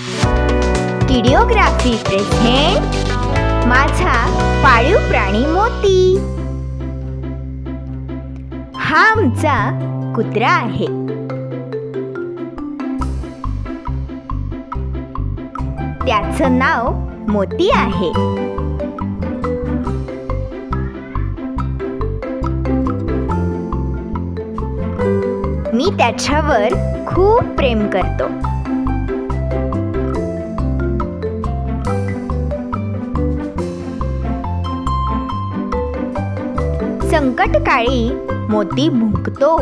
Videography present माझा पाळीव प्राणी मोती. हा आमचा कुत्रा आहे. त्याचं नाव मोती आहे. मी त्याच्यावर खूप प्रेम करतो. संकटकाळी मोती भुंकतो.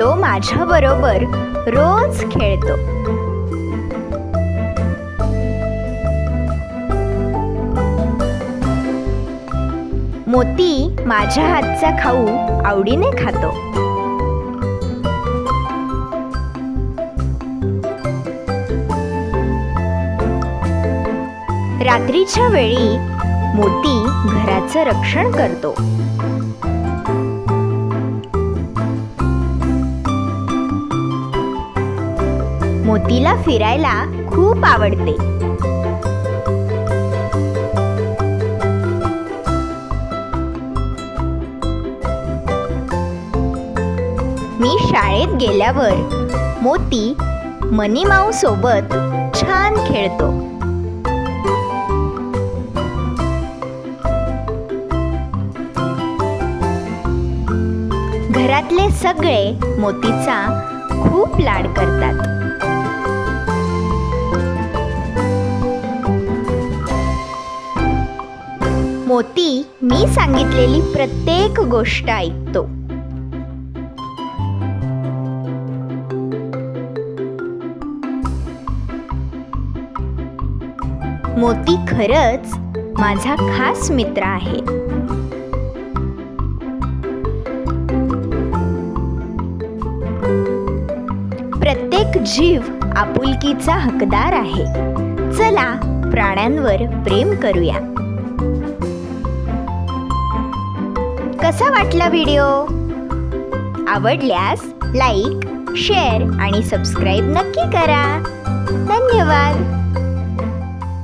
तो माझ्या बरोबर रोज खेळतो. मोती माझ्या हातचा खाऊ आवडीने खातो. रात्रीच्या वेळी मोती घराचं रक्षण करतो. मोतीला फिरायला खूप आवडते. मी शाळेत गेल्यावर मोती मनीमाऊ सोबत छान खेळतो. घरातले सगळे मोतीचा खूप लाड करतात. मोती मी सांगितलेली प्रत्येक गोष्ट ऐकतो. मोती खरंच माझा खास मित्र आहे. प्रत्येक जीव आपुलकीचा हकदार आहे. चला प्राण्यांवर प्रेम करूया. कसा वाटला व्हिडिओ? आवडल्यास लाईक शेअर आणि सबस्क्राईब नक्की करा. धन्यवाद.